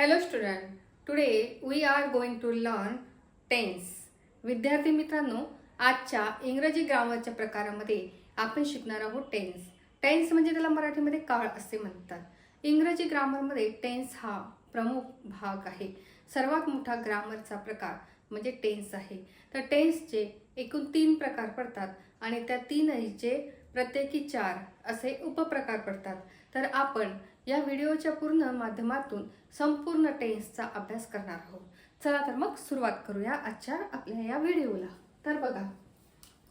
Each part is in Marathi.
Hello student today we are going to learn tense विद्यार्थी मित्रांनो आजच्या इंग्रजी ग्रामरच्या प्रकारामध्ये आपण शिकणार आहोत टेन्स टेन्स म्हणजे त्याला मराठीमध्ये काळ असे म्हणतात. इंग्रजी ग्रामरमध्ये टेन्स हा प्रमुख भाग आहे. सर्वात मोठा ग्रामरचा प्रकार म्हणजे टेन्स आहे. तर टेन्सचे एकूण तीन प्रकार पडतात आणि त्या तीनहीचे प्रत्येकी चार असे उपप्रकार पडतात. तर आपण या व्हिडिओच्या पूर्ण माध्यमातून संपूर्ण टेन्सचा अभ्यास करणार आहोत. चला तर मग सुरुवात करूया आजच्या आपल्या या व्हिडिओला. तर बघा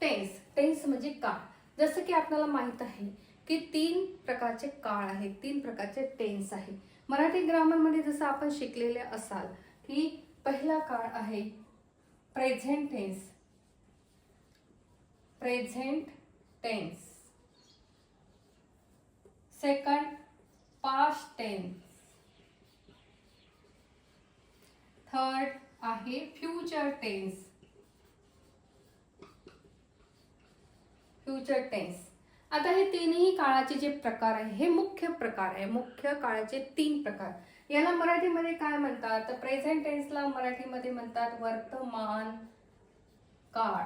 टेन्स. टेन्स म्हणजे काळ. जसं की आपल्याला माहीत आहे की तीन प्रकारचे काळ आहेत तीन प्रकारचे टेन्स आहे. मराठी ग्रामरमध्ये जसं आपण शिकलेले असाल की पहिला काळ आहे present tense present tense second past tense third आहे फ्युचर टेन्स फ्युचर टेन्स आता हे तीनही काळाचे जे प्रकार आहे हे मुख्य प्रकार आहे. मुख्य काळाचे तीन प्रकार. याला मराठीमध्ये काय म्हणतात? तर प्रेझेंट टेन्सला मराठीमध्ये म्हणतात वर्तमान काळ.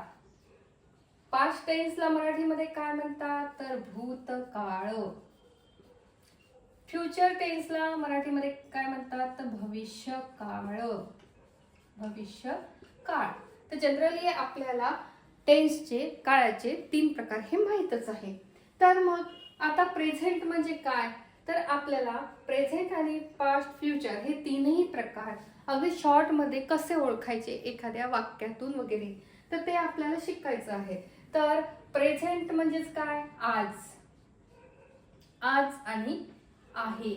पास्ट टेन्सला मराठीमध्ये काय म्हणतात? तर भूतकाळ. फ्युचर टेन्सला मराठीमध्ये काय म्हणतात? तर भविष्य काळ. भविष्य काळ. तर जनरली आपल्याला टेन्सचे काळाचे तीन प्रकार हे माहीतच आहे. तर मग आता प्रेझेंट म्हणजे काय? तर आपल्याला प्रेझेंट आणि पास्ट फ्युचर हे तीनही प्रकार अगदी शॉर्टमध्ये कसे ओळखायचे? एखाद्या वाक्यातून वगैरे. तर ते आपल्याला शिकायचं आहे. तर प्रेझेंट म्हणजेच काय? आज. आज आणि आहे.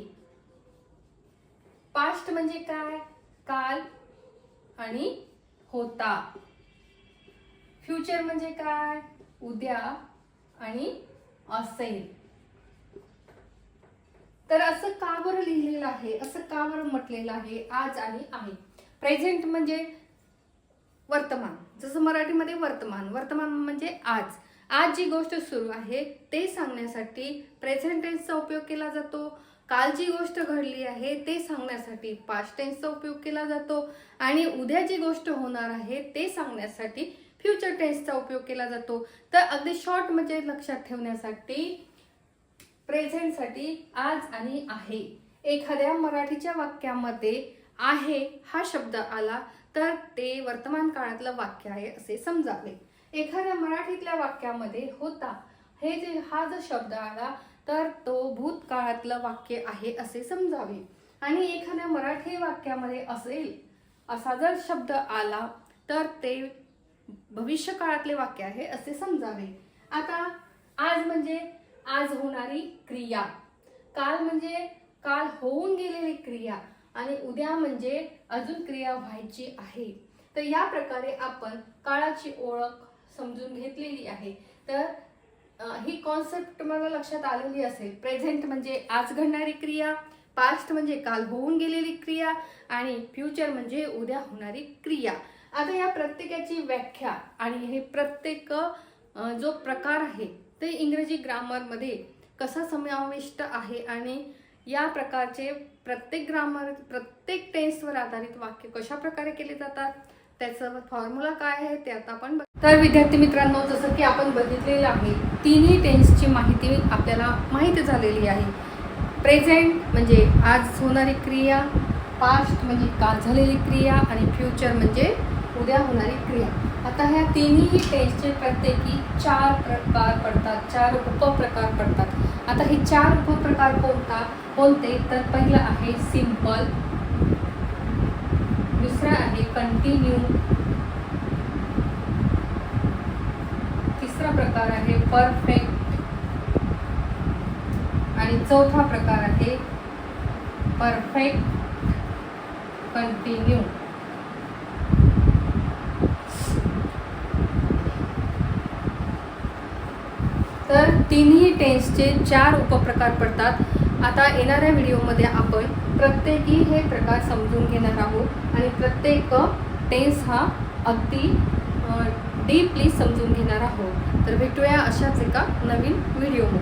पास्ट म्हणजे काय? काल आणि होता. फ्युचर म्हणजे काय? उद्या आणि असेल. तर असं का बरं लिहिलेलं आहे? असं का बरं म्हटलेलं आहे? आज आणि आहे. प्रेझेंट म्हणजे वर्तमान. जसं मराठीमध्ये वर्तमान. वर्तमान म्हणजे आज. आज जी गोष्ट सुरू आहे ते सांगण्यासाठी प्रेझेंट टेन्सचा उपयोग केला जातो. काल जी गोष्ट घडली आहे ते सांगण्यासाठी पास्ट टेन्सचा उपयोग केला जातो आणि उद्या जी गोष्ट होणार आहे ते सांगण्यासाठी फ्युचर टेन्सचा उपयोग केला जातो. तर अगदी शॉर्ट म्हणजे लक्षात ठेवण्यासाठी प्रेझेंटसाठी आज आणि आहे. एखाद्या मराठीच्या वाक्यामध्ये आहे हा शब्द आला तर ते वर्तमान काळातलं वाक्य आहे असे समजावे. एखाद्या मराठीतल्या वाक्यामध्ये होता हे जे हा जो शब्द आला तर तो भूतकाळातलं वाक्य आहे असे समजावे. आणि एखाद्या मराठी वाक्यामध्ये असेल असा जर शब्द आला तर ते भविष्य काळातले वाक्य आहे असे समजावे. आता आज म्हणजे आज होणारी क्रिया. काल म्हणजे काल होऊन गेलेली क्रिया आणि उद्या म्हणजे अजून क्रिया व्हायची आहे. तर या प्रकारे आपण काळाची ओळख समजून घेतलेली आहे. तर ही कॉन्सेप्ट मला लक्षात आलेली असेल. प्रेझेंट म्हणजे आज घडणारी क्रिया पास्ट म्हणजे काल होऊन गेलेली क्रिया आणि फ्युचर म्हणजे उद्या होणारी क्रिया. आता या प्रत्येकाची व्याख्या आणि हे प्रत्येक जो प्रकार आहे ते इंग्रजी ग्रामरमध्ये कसा समाविष्ट आहे आणि या प्रकारचे प्रत्येक ग्रामर प्रत्येक टेन्सवर आधारित वाक्य कशा प्रकारे केले जातात त्याचं फॉर्म्युला काय आहे ते आता आपण तर विद्यार्थी मित्रांनो जसं की आपण बघितलेलं आहे तिन्ही टेन्सची माहिती आपल्याला माहिती झालेली आहे. प्रेझेंट म्हणजे आज होणारी क्रिया पास्ट म्हणजे काल झालेली क्रिया आणि फ्युचर म्हणजे उद्या होणारी क्रिया. आता ह्या तिन्ही टेन्सचे प्रत्येकी चार प्रकार पडतात चार उपप्रकार पडतात. आता हे चार उपप्रकार कोणता कोणते? तर पहिलं आहे सिंपल दुसरं आहे कंटिन्यू प्रकार आहे परफेक्ट आणि चौथा प्रकार आहे परफेक्ट कंटिन्यू तर तिन्ही टेन्सचे चार उपप्रकार पडतात. आता येणाऱ्या व्हिडिओमध्ये आपण प्रत्येकी हे प्रकार समजून घेणार आहोत. आणि प्रत्येक टेन्स हा अगदी डीपली समजून घेणार आहोत. तर भेटूया अशाच एका नवीन व्हिडिओमध्ये.